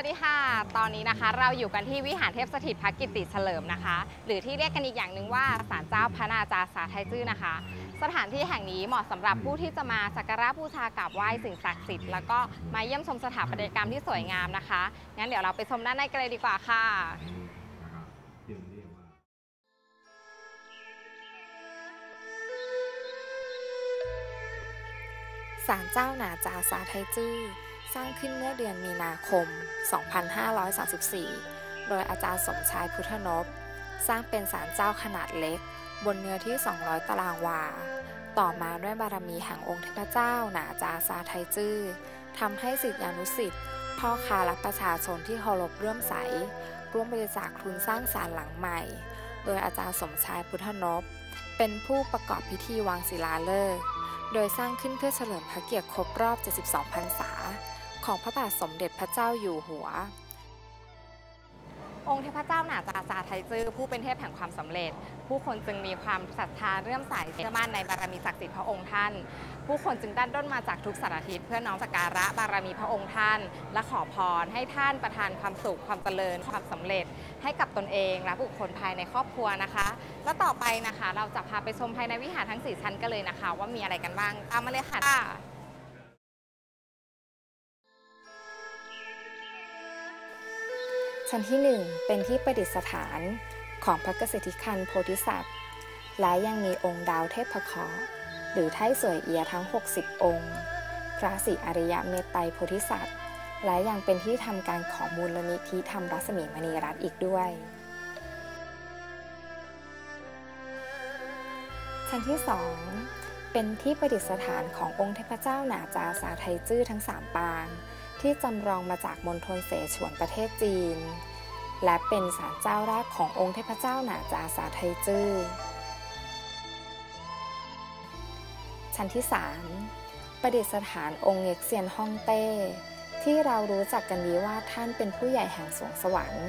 วัสดีค่ะ ตอนนี้นะคะเราอยู่กันที่วิหารเทพสถิตพระกิติเฉลิมนะคะ หรือที่เรียกกันอีกอย่างหนึ่งว่าศาลเจ้าพระนาจาสาไทจื้อนะคะ สถานที่แห่งนี้เหมาะสำหรับผู้ที่จะมาสักการะบูชากราบไหว้สิ่งศักดิ์สิทธิ์แล้วก็มาเยี่ยมชมสถาปัตยกรรมที่สวยงามนะคะ งั้นเดี๋ยวเราไปชมด้านในกันเลยดีกว่าค่ะศาลเจ้านาจาสาไทจื้อ สร้างขึ้นเมื่อเดือนมีนาคม 2534 โดยอาจารย์สมชายพุทธนพ สร้างเป็นศาลเจ้าขนาดเล็ก บนเนื้อที่ 200 ตารางวา ต่อมาด้วยบารมีแห่งองค์เทพเจ้าหนาจาสาไทจื้อทำให้สิทธิานุสิทธิ์พ่อค้าและประชาชนที่เคารพเรื่อมใส ร่วมบริจาคทุนสร้างศาลหลังใหม่ โดยอาจารย์สมชายพุทธนพ เป็นผู้ประกอบพิธีวางศิลาฤกษ์โดยสร้างขึ้นเพื่อเฉลิมพระเกียรติครบรอบ 72 พรรษา ของพระบาทสมเด็จพระเจ้าอยู่หัว องค์เทพเจ้าหนาจาซาไทจื้อผู้เป็นเทพแห่งความสำเร็จ ผู้คนจึงมีความศรัทธาเรื่อมใสเชื่อมั่นในบารมีศักดิ์สิทธิ์พระองค์ท่าน ผู้คนจึงดันด้นมาจากทุกสารทิศเพื่อน้อมสักการะบารมีพระองค์ท่าน และขอพรให้ท่านประทานความสุขความเจริญความสำเร็จ ให้กับตนเองและบุคคลภายในครอบครัวนะคะ แล้วต่อไปนะคะ เราจะพาไปชมภายในวิหารทั้ง 4 ชั้นกันเลยนะคะ ว่ามีอะไรกันบ้างตามมาเลยค่ะ ชั้นที่ 1 เป็นที่ประดิษฐานของพระกษิติคันโพธิสัตว์ และยังมีองค์ดาวเทพเคราะห์หรือไทยสวยเอียทั้ง 60 องค์ พระศรีอริยเมตไตรโพธิสัตว์ และยังเป็นที่ทำการของมูลนิธิธรรมรัศมีมณีรัตน์อีกด้วย ชั้นที่ 2 เป็นที่ประดิษฐานขององค์เทพเจ้าหนาจาสาไทจื้อทั้ง 3 ปาง ที่จำลองมาจากมณฑลเสฉวนประเทศจีน และเป็นศาลเจ้าแรกขององค์เทพเจ้าหนาจาสาไทจื้อ ชั้นที่ 3 ประดิษฐานองค์เง็กเซียนฮ่องเต้ ที่เรารู้จักกันดีว่าท่านเป็นผู้ใหญ่แห่งสวงสวรรค์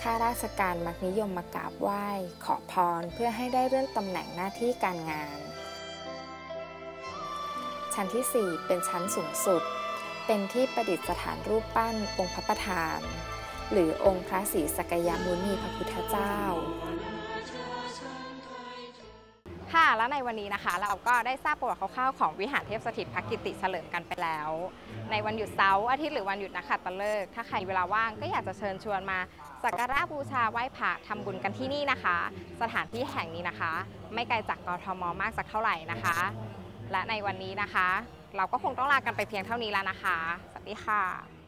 ข้าราชการมักนิยมมากราบไหว้ ขอพรเพื่อให้ได้เลื่อนตำแหน่งหน้าที่การงาน ชั้นที่ 4 เป็นชั้นสูงสุด เป็นที่ประดิษฐานรูปปั้นองค์พระประธาน หรือองค์พระศรีสักยมุนีพระพุทธเจ้าค่ะแล้วในวันนี้นะคะเราก็ได้ทราบประวัติคร่าวๆของวิหารเทพสถิตพระกิติเฉลิมกันไปแล้ว ในวันหยุดเสาร์อาทิตย์หรือวันหยุดนักขัตฤกษ์ถ้าใครเวลาว่างก็อยากจะเชิญชวนมาสักการะบูชาไหว้พระทำบุญกันที่นี่นะคะ สถานที่แห่งนี้นะคะ ไม่ไกลจากกรทมมากสักเท่าไหร่นะคะ และในวันนี้นะคะ เราก็คงต้องลากันไปเพียงเท่านี้แล้วนะคะ สวัสดีค่ะ